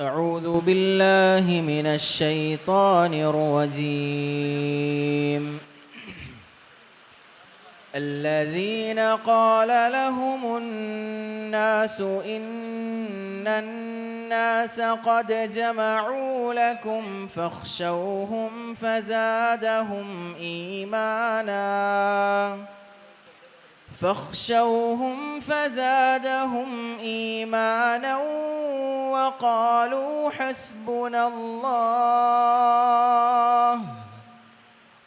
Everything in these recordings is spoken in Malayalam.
أعوذ بالله من الشيطان الرجيم. الذين قال لهم الناس إن الناس قد جمعوا لكم فاخشوهم فزادهم إيمانا. فاخشوهم فزادهم إيمانا وقالوا حسبنا الله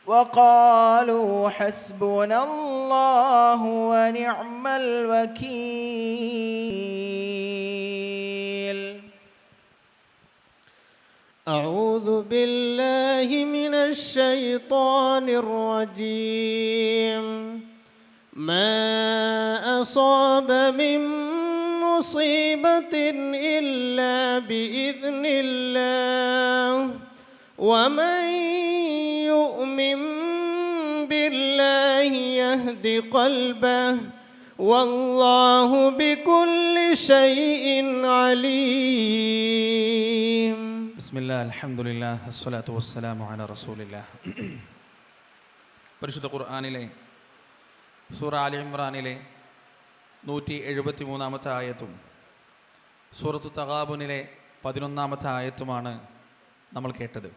وقالوا حسبنا الله ونعم الوكيل. أعوذ بالله من الشيطان الرجيم. ما أصاب من مصيبة إلا بإذن الله ومن يؤمن بالله يهد قلبه والله بكل شيء عليم ബിസ്മില്ല അൽഹംദുലില്ലാ അസ്സലാത്തു വസ്സലാമു അല റസൂലില്ലാ പരിശുദ്ധ ഖുർആാനിലെ സൂറ അലി ഇമ്രാനിലെ നൂറ്റി എഴുപത്തി മൂന്നാമത്തെ ആയത്തും സൂറത്തു തകാബുനിലെ പതിനൊന്നാമത്തെ ആയത്തുമാണ് നമ്മൾ കേട്ടത്.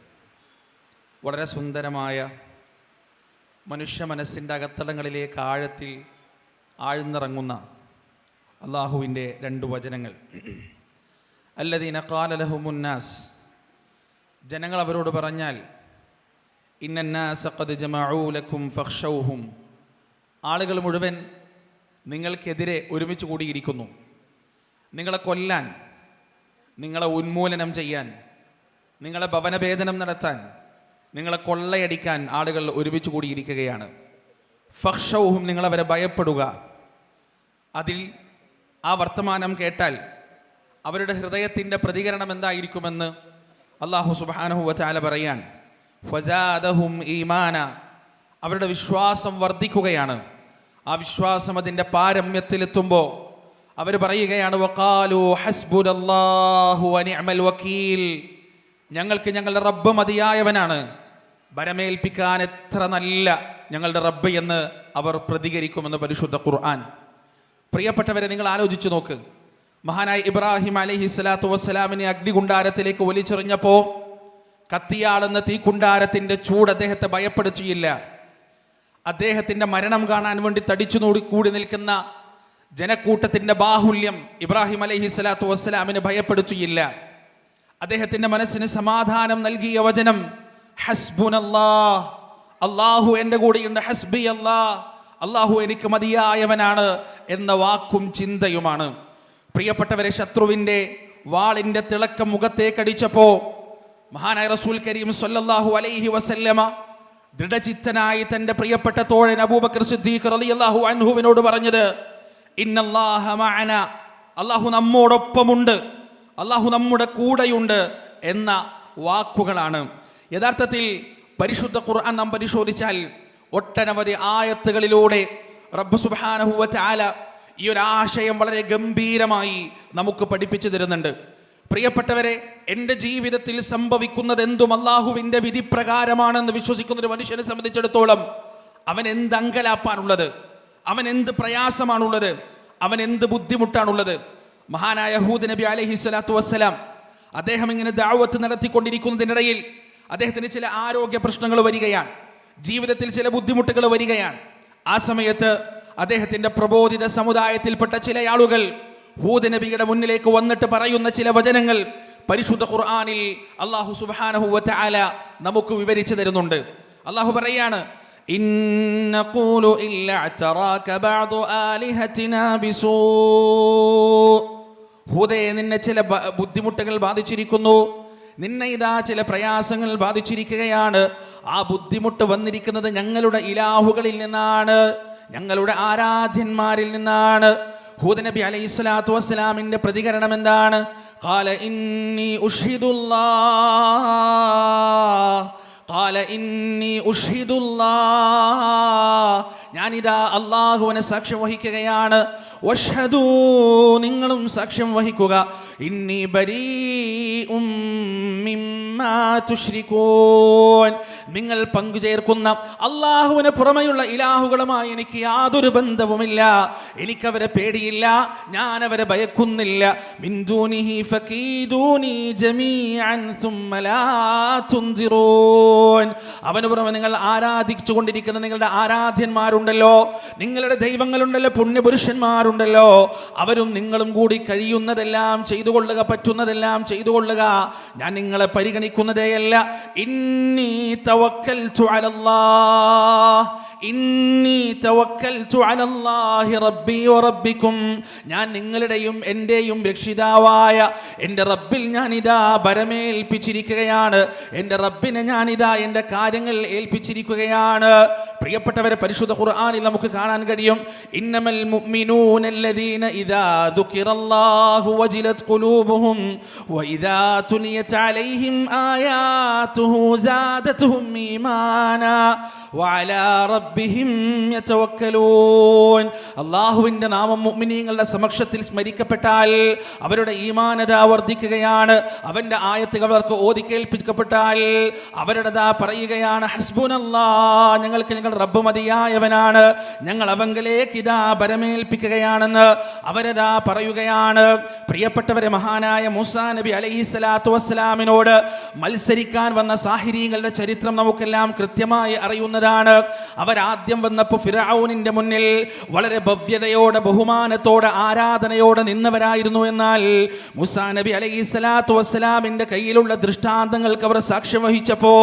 വളരെ സുന്ദരമായ മനുഷ്യ മനസ്സിന്റെ അകത്തളങ്ങളിലേക്ക് ആഴത്തിൽ ആഴ്ന്നിറങ്ങുന്ന അള്ളാഹുവിന്റെ രണ്ട് വചനങ്ങൾ. അല്ലദീന കാലലഹുമുന്നാസ് ജനങ്ങൾ അവരോട് പറഞ്ഞാൽ ഇന്നന്നാസഖദ് ജമാഊലക്കും ഫഹ്ഷൗഹും ആളുകൾ മുഴുവൻ നിങ്ങൾക്കെതിരെ ഒരുമിച്ച് കൂടിയിരിക്കുന്നു. നിങ്ങളെ കൊല്ലാൻ നിങ്ങളെ ഉന്മൂലനം ചെയ്യാൻ നിങ്ങളെ ഭവനഭേദനം നടത്താൻ നിങ്ങളെ കൊള്ളയടിക്കാൻ ആളുകൾ ഒരുമിച്ച് കൂടിയിരിക്കുകയാണ്. ഫക്ഷവും നിങ്ങളവരെ ഭയപ്പെടുക. അതിൽ ആ വർത്തമാനം കേട്ടാൽ അവരുടെ ഹൃദയത്തിന്റെ പ്രതികരണം എന്തായിരിക്കുമെന്ന് അള്ളാഹു സുബാനഹു ചാല പറയാൻ ഫജാദഹും ഈമാന. അവരുടെ വിശ്വാസം വർദ്ധിക്കുകയാണ്. ആ വിശ്വാസം അതിന്റെ പാരമ്യത്തിലെത്തുമ്പോൾ അവർ പറയുകയാണ് വഖാലു അനി അമൽ വക്കീൽ. ഞങ്ങൾക്ക് ഞങ്ങളുടെ റബ്ബ് മതിയായവനാണ്. ഭരമേൽപ്പിക്കാൻ എത്ര നല്ല ഞങ്ങളുടെ റബ്ബ് എന്ന് അവർ പ്രതികരിക്കുമെന്ന് പരിശുദ്ധ ഖുർആൻ. പ്രിയപ്പെട്ടവരെ നിങ്ങൾ ആലോചിച്ചു നോക്ക്. മഹാനായ ഇബ്രാഹിം അലഹി സ്വലാത്തു വസ്സലാമിനെ അഗ്നികുണ്ടാരത്തിലേക്ക് ഒലിച്ചെറിഞ്ഞപ്പോൾ തീ തീക്കുണ്ടാരത്തിന്റെ ചൂട് അദ്ദേഹത്തെ ഭയപ്പെടുത്തിയില്ല. അദ്ദേഹത്തിന്റെ മരണം കാണാൻ വേണ്ടി തടിച്ചു കൂടി നിൽക്കുന്ന ജനക്കൂട്ടത്തിന്റെ ബാഹുല്യം ഇബ്രാഹിം അലഹി സ്വലാത്തു വസ്സലാമിന് ഭയപ്പെടുത്തിയില്ല അദ്ദേഹത്തിന്റെ മനസ്സിന് സമാധാനം നൽകിയ വചനം ഹസ്ബുൻ അല്ലാ അള്ളാഹു എന്റെ കൂടെയുണ്ട് ഹസ്ബി അല്ലാ അള്ളാഹു എനിക്ക് മതിയായവനാണ് എന്ന വാക്കും ചിന്തയുമാണ്. പ്രിയപ്പെട്ടവരെ ശത്രുവിന്റെ വാളിന്റെ തിളക്കം മുഖത്തേക്കടിച്ചപ്പോൾ മഹാനായ റസൂൽ കരീം സൊല്ലാഹു അലൈഹി വസല്ലമ ദൃഢചിത്തനായി തന്റെ പ്രിയപ്പെട്ട തോഴൻ അബൂബക്കർ സിദ്ദീഖ് റളിയല്ലാഹു അൻഹുവിനോട് പറഞ്ഞത് അള്ളാഹു നമ്മോടൊപ്പമുണ്ട് അള്ളാഹു നമ്മുടെ കൂടെയുണ്ട് എന്ന വാക്കുകളാണ്. യഥാർത്ഥത്തിൽ പരിശുദ്ധ ഖുർആൻ നാം പരിശോധിച്ചാൽ ഒട്ടനവധി ആയത്തുകളിലൂടെ റബ്ബ് സുബാനഹുവ ചാല ഈ ഒരു ആശയം വളരെ ഗംഭീരമായി നമുക്ക് പഠിപ്പിച്ചു തരുന്നുണ്ട്. പ്രിയപ്പെട്ടവരെ എന്റെ ജീവിതത്തിൽ സംഭവിക്കുന്നത് എന്തും അള്ളാഹുവിന്റെ വിധി പ്രകാരമാണെന്ന് വിശ്വസിക്കുന്ന ഒരു മനുഷ്യനെ സംബന്ധിച്ചിടത്തോളം അവൻ എന്ത് അങ്കലാപ്പാണുള്ളത്? അവൻ എന്ത് പ്രയാസമാണുള്ളത്? അവൻ എന്ത് ബുദ്ധിമുട്ടാണുള്ളത്? മഹാനായ ഹൂദ് നബി അലഹി സ്വലാത്തു വസ്സലാം അദ്ദേഹം ഇങ്ങനെ ദാവത്ത് നടത്തിക്കൊണ്ടിരിക്കുന്നതിനിടയിൽ അദ്ദേഹത്തിന് ചില ആരോഗ്യ പ്രശ്നങ്ങൾ വരികയാണ്. ജീവിതത്തിൽ ചില ബുദ്ധിമുട്ടുകൾ വരികയാണ്. ആ സമയത്ത് അദ്ദേഹത്തിന്റെ പ്രബോധിത സമുദായത്തിൽപ്പെട്ട ചില ആളുകൾ ഹൂദനബിയുടെ മുന്നിലേക്ക് വന്നിട്ട് പറയുന്ന ചില വചനങ്ങൾ പരിശുദ്ധ ഖുർആാനിൽ അള്ളാഹു സുബാനഹു വറ്റാല നമുക്ക് വിവരിച്ചു തരുന്നുണ്ട്. അള്ളാഹു പറയാണ് ഹൂദയെ നിന്നെ ചില ബുദ്ധിമുട്ടുകൾ ബാധിച്ചിരിക്കുന്നു. നിന്നെ ഇതാ ചില പ്രയാസങ്ങൾ ബാധിച്ചിരിക്കുകയാണ്. ആ ബുദ്ധിമുട്ട് വന്നിരിക്കുന്നത് ഞങ്ങളുടെ ഇലാഹുകളിൽ നിന്നാണ് ഞങ്ങളുടെ ആരാധ്യന്മാരിൽ നിന്നാണ്. ഹൂദ് നബി അലൈഹി സ്വലാത്തു വസ്സലാമിന്റെ പ്രതികരണം എന്താണ് قال إني أشهد الله قال إني أشهد الله ഞാൻ ഞാനിതാ അള്ളാഹുവിനെ സാക്ഷ്യം വഹിക്കുകയാണ്. നിങ്ങളും സാക്ഷ്യം വഹിക്കുക. ഇന്നി ബരീ നിങ്ങൾ പങ്കുചേർക്കുന്ന അള്ളാഹുവിന് പുറമെയുള്ള ഇലാഹുകളുമായി എനിക്ക് യാതൊരു ബന്ധവുമില്ല. എനിക്കവരെ പേടിയില്ല. ഞാൻ അവരെ ഭയക്കുന്നില്ല അവന് പുറമെ നിങ്ങൾ ആരാധിച്ചു കൊണ്ടിരിക്കുന്ന നിങ്ങളുടെ ആരാധ്യന്മാരുണ്ടല്ലോ നിങ്ങളുടെ ദൈവങ്ങളുണ്ടല്ലോ പുണ്യപുരുഷന്മാരുണ്ടല്ലോ. അവരും നിങ്ങളും കൂടി കഴിയുന്നതെല്ലാം ചെയ്തു കൊള്ളുക പറ്റുന്നതെല്ലാം ചെയ്തു കൊള്ളുക ഞാൻ നിങ്ങളെ പരിഗണിക്കുന്നതേയല്ല. ഇന്നീ തവക്കൽ ഇന്നി തവക്കൽതു അലല്ലാഹി റബ്ബി വറബ്ബിക്കും ഞാൻ നിങ്ങളുടെയും എന്റെയും രക്ഷിതാവായ എന്റെ റബ്ബിൽ ഞാനിതാ ഭരമേൽപ്പിച്ചിരിക്കുകയാണ്. എന്റെ റബ്ബിനെ ഞാനിതാ എന്റെ കാര്യങ്ങൾ ഏൽപ്പിച്ചിരിക്കുകയാണ്. പ്രിയപ്പെട്ടവരെ പരിശുദ്ധ ഖുർആനിൽ നമുക്ക് കാണാൻ കഴിയും. ഇന്നമൽ മുഅ്മിനൂനല്ലദീന ഇദാ ദുകിറല്ലാഹു വജിലത് ഖുലൂബുഹും വഇദാ തുലിയത് അലൈഹിം ആയാതുഹു സാദതുഹും ഈമാനാ. അള്ളാഹുവിന്റെ നാമം മുഅ്മിനീങ്ങളുടെ സമക്ഷത്തിൽ സ്മരിക്കപ്പെട്ടാൽ അവരുടെ ഈമാനത വർദ്ധിക്കുകയാണ്. അവന്റെ ആയത്തുകൾ അവർക്ക് ഓതി കേൾപ്പിക്കപ്പെട്ടാൽ അവരുടെതാ പറയുകയാണ് ഹസ്ബുനല്ലാ ഞങ്ങൾക്ക് ഞങ്ങൾ റബ്ബ് മതിയായവനാണ്. ഞങ്ങൾ അവങ്കലേക്ക് ഇതാ ബരമേൽപ്പിക്കുകയാണെന്ന് അവരതാ പറയുകയാണ്. പ്രിയപ്പെട്ടവരെ മഹാനായ മൂസാ നബി അലൈഹി സ്വലാത്തു വസ്സലാമിനോട് മത്സരിക്കാൻ വന്ന സാഹിര്യങ്ങളുടെ ചരിത്രം നമുക്കെല്ലാം കൃത്യമായി അറിയുന്നതാണ് അവരാദ്യം വന്നപ്പോൾ ഫിറൌനിന്റെ മുന്നിൽ വളരെ ഭവ്യതയോടെ ബഹുമാനത്തോടെ ആരാധനയോടെ നിന്നവരായിരുന്നു എന്നാൽ മുസാ നബി അലൈഹി സ്വലാത്തു വസ്സലാമിന്റെ കയ്യിലുള്ള ദൃഷ്ടാന്തങ്ങൾക്ക് അവർ സാക്ഷ്യം വഹിച്ചപ്പോ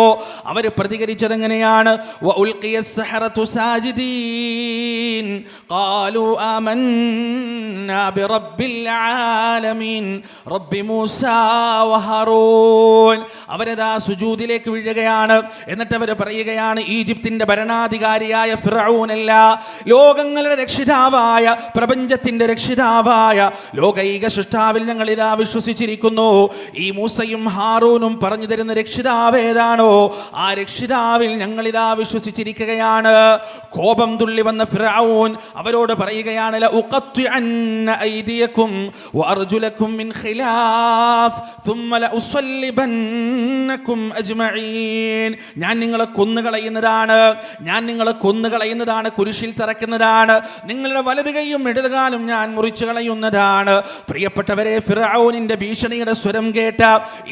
അവർ പ്രതികരിച്ചത് എങ്ങനെയാണ് وألقي السحرة ساجدين قالوا آمنا برب العالمين رب موسى وهارون അവരതാ സുജൂദിലേക്ക് വീഴുകയാണ് എന്നിട്ട് അവർ പറയുകയാണ് ഈജിപ്തിന്റെ ഭരണാധികാരിയായ ഫിറൌനല്ല ലോകങ്ങളുടെ രക്ഷിതാവായ പ്രപഞ്ചത്തിന്റെ രക്ഷിതാവായ ലോകൈക സൃഷ്ടാവിൽ ഞങ്ങൾ ഇതാ വിശ്വസിച്ചിരിക്കുന്നു. ഈ മൂസയും ഹാറൂനും പറഞ്ഞു തരുന്ന രക്ഷിതാവേതാണോ ആ രക്ഷിതാവിൽ ഞങ്ങൾ ഇതാ വിശ്വസിച്ചിരിക്കുകയാണ്. കോപം തുള്ളി വന്ന ഫിറൌൻ അവരോട് പറയുകയാണ് "ല ഉഖത്തിഅന്ന ഐദിയക്കും വഅർജുലക്കും മിൻ ഖിലാഫ് ثم ലഉസല്ലിബന്നക്കും അജ്മഈൻ. ഞാൻ നിങ്ങളെ കൊന്നുകളയുന്നതാണ്. ഞാൻ നിങ്ങളെ കൊന്നുകളയുന്നതാണ് കുരിശിൽ തറക്കുന്നതാണ് നിങ്ങളുടെ വലത് കൈയും ഇടതുകാലും ഞാൻ മുറിച്ചു കളയുന്നതാണ്. പ്രിയപ്പെട്ടവരെ ഫിറഔനിന്റെ ഭീഷണിയുടെ സ്വരം കേട്ട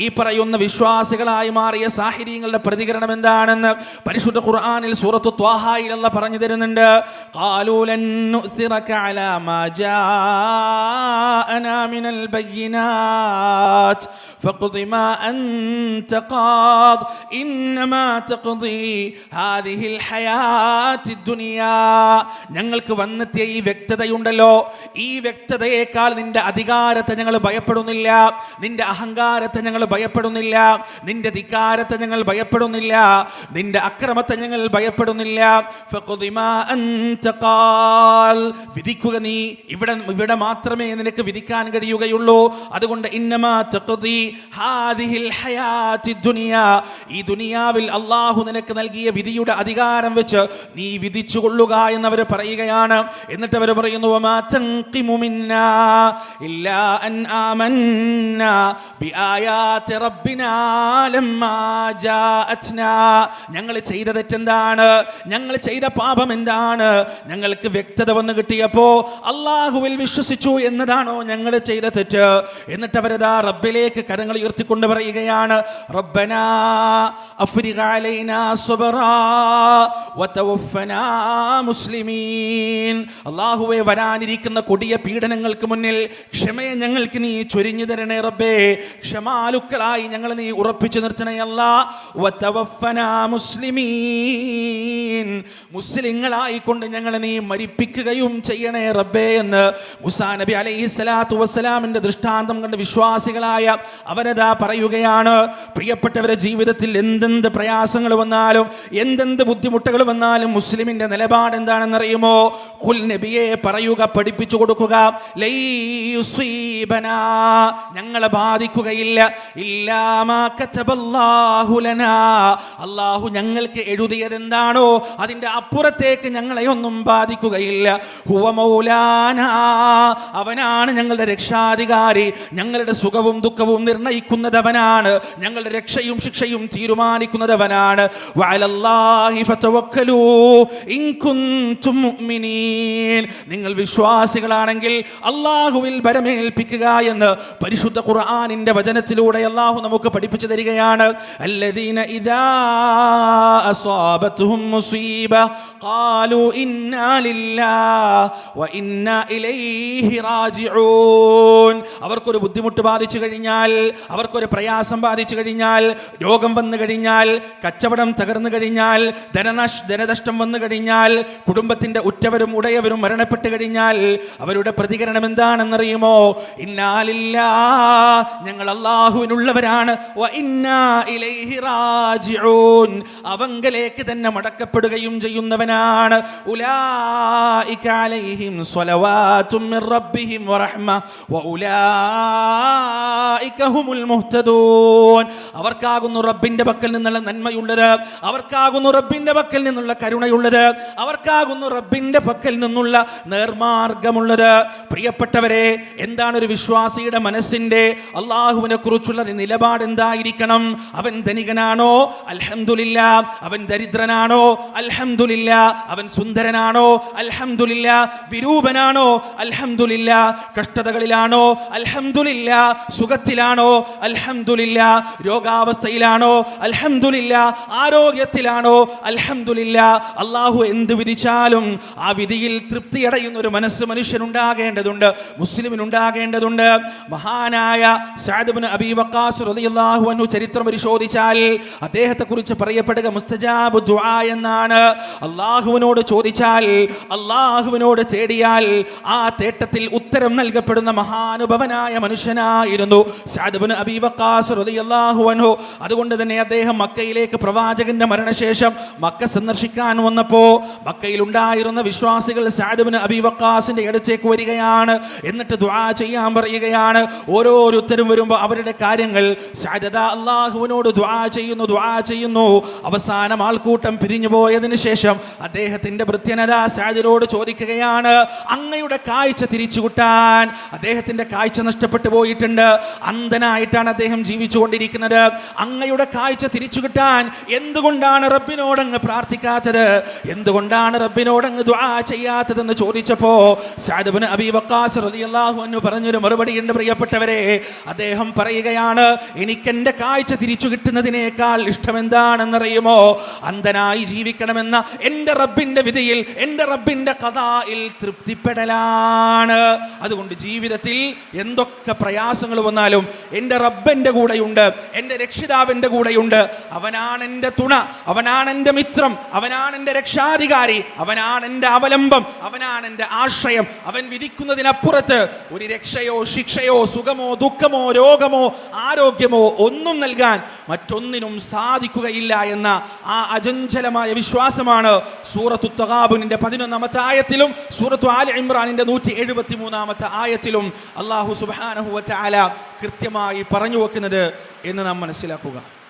ഈ പറയുന്ന വിശ്വാസികളായി മാറിയ സാഹചര്യങ്ങളുടെ പ്രതികരണം എന്താണെന്ന് പരിശുദ്ധ ഖുർആാനിൽ സൂറത്ത് ത്വാഹായിലല്ല പറഞ്ഞു തരുന്നുണ്ട്. ഖാലൂ ലൻ നുഅ്തിറക അലാ മാ ജാഅനാ മിനൽ ബയ്യിനാത്ത്. فاقض ما أنت قاض إنما تقضي هذه الحياة الدنيا ഞങ്ങൾക്ക് വന്നെത്തിയ ഈ വ്യക്തതയുണ്ടല്ലോ ഈ വ്യക്തതയേക്കാൾ നിന്റെ അധികാരത്തെ ഞങ്ങൾ ഭയപ്പെടുന്നില്ല നിന്റെ അഹങ്കാരത്തെ ഞങ്ങൾ ഭയപ്പെടുന്നില്ല നിന്റെ ധിക്കാരത്തെ ഞങ്ങൾ ഭയപ്പെടുന്നില്ല നിന്റെ അക്രമത്തെ ഞങ്ങൾ ഭയപ്പെടുന്നില്ല ഫഖുദി മാ അൻത ഖാൽ. വിധിക്കുക നീ ഇവിടെ ഇവിടെ മാത്രമേ നിനക്ക് വിധിക്കാൻ കഴിയുകയുള്ളൂ അതുകൊണ്ട് ഇന്നമാ തഖ്ദി ഹാദിഹിൽ ഈ ദുനിയാവിൽ അള്ളാഹു നിനക്ക് നൽകിയ വിധിയുടെ അധികാരം വെച്ച് നീ വിധിച്ചു കൊള്ളുക എന്നവർ പറയുകയാണ്. എന്നിട്ട് അവർ പറയുന്നു "വമാ തൻഖിമു മിന്നാ ഇല്ലാ അൻ ആമന്നാ ബിആയാതി റബ്ബിനാ ലമ്മാ ജാഅത്നാ. ഞങ്ങൾ ചെയ്ത തെറ്റെന്താണ്? ഞങ്ങൾ ചെയ്ത പാപം എന്താണ്? ഞങ്ങൾക്ക് വ്യക്തത വന്ന് കിട്ടിയപ്പോ അള്ളാഹുവിൽ വിശ്വസിച്ചു എന്നതാണോ ഞങ്ങൾ ചെയ്ത തെറ്റ്? എന്നിട്ട് അവരതാ റബ്ബിലേക്ക് കരങ്ങൾ ഉയർത്തിക്കൊണ്ട് പറയുകയാണ് റബ്ബനാ അഫ്രിഖ അലൈനാ മുസ്ലിമീൻ. അല്ലാഹുവേ വരാനിരിക്കുന്ന കൊടിയ പീഡനങ്ങൾക്ക് മുന്നിൽ ക്ഷമയെ ഞങ്ങൾക്ക് നീ ചൊരിഞ്ഞു തരണേ റബ്ബേ. ക്ഷമാലുക്കളായി ഞങ്ങൾ നീ ഉറപ്പിച്ചു നിർത്തണേ അല്ല. മുസ്ലിമീൻ. മുസ്ലിങ്ങളായി കൊണ്ട് ഞങ്ങളെ നീ മരിപ്പിക്കുകയും ചെയ്യണേ റബ്ബേ എന്ന് മുസാ നബി അലൈഹി സ്വലാത്തു വസ്സലാമിന്റെ ദൃഷ്ടാന്തം കണ്ട് വിശ്വാസികളായ അവനതാ പറയുകയാണ്. പ്രിയപ്പെട്ടവരെ ജീവിതത്തിൽ എന്തെന്ത് പ്രയാസങ്ങൾ വന്നാലും എന്തെന്ത് ബുദ്ധിമുട്ടുകൾ വന്നാലും മുസ്ലിമിന്റെ നിലപാട് എന്താണെന്നറിയുമോ ഖുൽ നബിയെ പറയുക പഠിപ്പിച്ചു കൊടുക്കുക. ഞങ്ങളെ ബാധിക്കുകയില്ല. അള്ളാഹു ഞങ്ങൾക്ക് എഴുതിയത് എന്താണോ അതിന്റെ അപ്പുറത്തേക്ക് ഞങ്ങളെ ഒന്നും ബാധിക്കുകയില്ല. ഹുവ അവനാണ് ഞങ്ങളുടെ രക്ഷാധികാരി. ഞങ്ങളുടെ സുഖവും ദുഃഖവും നിർണയിക്കുന്നത് അവനാണ് ഞങ്ങളുടെ രക്ഷയും ശിക്ഷയും തീരുമാനിക്കുന്നതവനാണ്. നിങ്ങൾ വിശ്വാസികളാണെങ്കിൽ അള്ളാഹുവിൽ ഭരമേൽപ്പിക്കുക എന്ന് പരിശുദ്ധ ഖുർആനിന്റെ വചനത്തിലൂടെ അള്ളാഹു നമുക്ക് പഠിപ്പിച്ചു തരികയാണ്. അല്ലദീന ഇദാ മുസീബ. ഖാലു ഇന്നാ لله ഇന്നാ ഇലൈഹി റാജിഊൻ. അവർക്കൊരു ബുദ്ധിമുട്ട് ബാധിച്ചു കഴിഞ്ഞാൽ അവർക്കൊരു പ്രയാസം ബാധിച്ചു കഴിഞ്ഞാൽ രോഗം വന്നു കഴിഞ്ഞാൽ കച്ചവടം തകർന്നു കഴിഞ്ഞാൽ ധനനഷ് ധനനഷ്ടം വന്നു കഴിഞ്ഞാൽ കുടുംബത്തിന്റെ ഉറ്റവരും ഉടയവരും മരണപ്പെട്ടു കഴിഞ്ഞാൽ അവരുടെ പ്രതികരണം എന്താണെന്നറിയുമോ? ഇന്നാലില്ല ഞങ്ങൾ അള്ളാഹുവിനുള്ളവരാണ് അവങ്കലേക്ക് തന്നെ മടക്കപ്പെടുകയും ചെയ്യുന്നവനാണ് മുഹ്തദൂൻ. അവർക്കാകുന്നു റബ്ബിന്റെ പക്കൽ നിന്നുള്ള നന്മയുള്ളത്. അവർക്കാകുന്നു റബ്ബിന്റെ പക്കൽ നിന്നുള്ള കരുണയുള്ളത്. അവർക്കാകുന്നു റബ്ബിന്റെ പക്കൽ നിന്നുള്ള നേർമാർഗമുള്ളത്. പ്രിയപ്പെട്ടവരെ എന്താണ് ഒരു വിശ്വാസിയുടെ മനസ്സിന്റെ അള്ളാഹുവിനെ കുറിച്ചുള്ള ഒരു നിലപാട് എന്തായിരിക്കണം? അവൻ ധനികനാണോ? അൽഹംദുലില്ല അവൻ ദരിദ്രനാണോ? അൽഹംദുലില്ല അവൻ സുന്ദരനാണോ? അൽഹംദുലില്ല വിരൂപനാണോ? അൽഹംദുലില്ല കഷ്ടതകളിലാണോ? അൽഹംദുലില്ല സുഖത്തിലാണോ? അൽഹംദുലില്ല രോഗാവസ്ഥയിലാണോ? അൽഹംദുലില്ല ആരോഗ്യത്തിലാണോ? അൽഹംദുലില്ല അള്ളാഹു എന്ത് വിധിച്ചാലും ആ വിധിയിൽ തൃപ്തിയടയുന്ന ഒരു മനസ്സ് മനുഷ്യനുണ്ടാകേണ്ടതുണ്ട് മുസ്ലിമിനുണ്ടാകേണ്ടതുണ്ട്. മഹാനായ സാദുബിന് അബി വക്കാസ് റളിയല്ലാഹു അൻഹു ചരിത്രം പരിശോധിച്ചാൽ അദ്ദേഹത്തെക്കുറിച്ച് പറയപ്പെടുക മുസ്തജാബ് ദുആ എന്നാണ്. അള്ളാഹുവിനോട് ചോദിച്ചാൽ അള്ളാഹുവിനോട് തേടിയാൽ ആ തേട്ടത്തിൽ ഉത്തരം നൽകപ്പെടുന്ന മഹാനുഭവനായ മനുഷ്യനായിരുന്നു റളിയല്ലാഹു അൻഹു. അതുകൊണ്ട് തന്നെ അദ്ദേഹം മക്കയിലേക്ക് പ്രവാചകന്റെ മരണശേഷം മക്ക സന്ദർശിക്കാൻ വന്നപ്പോ മക്കയിൽ ഉണ്ടായിരുന്ന വിശ്വാസികൾ സാദുബിന് അബി വക്കാസിന്റെ അടുത്തേക്ക് വരികയാണ്. എന്നിട്ട് ദുആ ചെയ്യാൻ പറയുകയാണ്. ഓരോരുത്തരും വരുമ്പോൾ അവരുടെ കാര്യങ്ങൾ അള്ളാഹുവിനോട് ദുആ ചെയ്യുന്നു ദുആ ചെയ്യുന്നു. അവസാനം ആൾക്കൂട്ടം പിരിഞ്ഞു പോയതിനു ശേഷം അദ്ദേഹത്തിന്റെ ഭൃത്യനത സാദിനോട് ചോദിക്കുകയാണ് അങ്ങയുടെ കാഴ്ച തിരിച്ചുകൂട്ടാൻ അദ്ദേഹത്തിന്റെ കാഴ്ച നഷ്ടപ്പെട്ടു പോയിട്ടുണ്ട്. അന്ധനായിട്ടാണ് അദ്ദേഹം ജീവിച്ചുകൊണ്ടിരിക്കുന്നത്. അങ്ങയുടെ കാഴ്ച തിരിച്ചു കിട്ടാൻ എന്തുകൊണ്ടാണ് റബ്ബിനോട് അങ്ങ് പ്രാർത്ഥിക്കാത്തത്? എന്തുകൊണ്ടാണ് റബ്ബിനോട് അങ്ങ് ദുആ ചെയ്യാത്തതെന്ന് ചോദിച്ചപ്പോ സാദബിന് അബി വക്കാസ് റളിയല്ലാഹു എന്ന് പറഞ്ഞൊരു മറുപടി ഉണ്ട് പ്രിയപ്പെട്ടവരെ. അദ്ദേഹം പറയുകയാണ് എനിക്ക് എന്റെ കാഴ്ച തിരിച്ചു കിട്ടുന്നതിനേക്കാൾ ഇഷ്ടം എന്താണെന്നറിയുമോ അന്ധനായി ജീവിക്കണമെന്ന എന്റെ റബ്ബിന്റെ വിധിയിൽ എന്റെ റബ്ബിന്റെ കഥായിൽ തൃപ്തിപ്പെടലാണ്. അതുകൊണ്ട് ജീവിതത്തിൽ എന്തൊക്കെ പ്രയാസങ്ങൾ വന്നാലും എന്റെ റബ്ബന്റെ കൂടെയുണ്ട് എന്റെ രക്ഷിതാവിന്റെ കൂടെയുണ്ട്. അവനാണ് എന്റെ തുണ അവനാണ് എന്റെ മിത്രം അവനാണ് എന്റെ രക്ഷാധികാരി അവനാണ് എന്റെ അവലംബം അവനാണ് എന്റെ ആശ്രയം. അവൻ വിധിക്കുന്നതിനപ്പുറത്ത് ഒരു രക്ഷയോ ശിക്ഷയോ സുഖമോ ദുഃഖമോ രോഗമോ ആരോഗ്യമോ ഒന്നും നൽകാൻ മറ്റൊന്നിനും സാധിക്കുകയില്ല എന്ന ആ അജഞ്ചലമായ വിശ്വാസമാണ് സൂറത്തു തകാബുനിന്റെ പതിനൊന്നാമത്തെ ആയത്തിലും സൂറത്തു ആലി ഇമ്രാനിന്റെ നൂറ്റി എഴുപത്തി മൂന്നാമത്തെ ആയത്തിലും അള്ളാഹു സുബാനഹുവ ചാല കൃത്യമായി പറഞ്ഞു വെക്കുന്നത് എന്ന് നാം മനസ്സിലാക്കുക.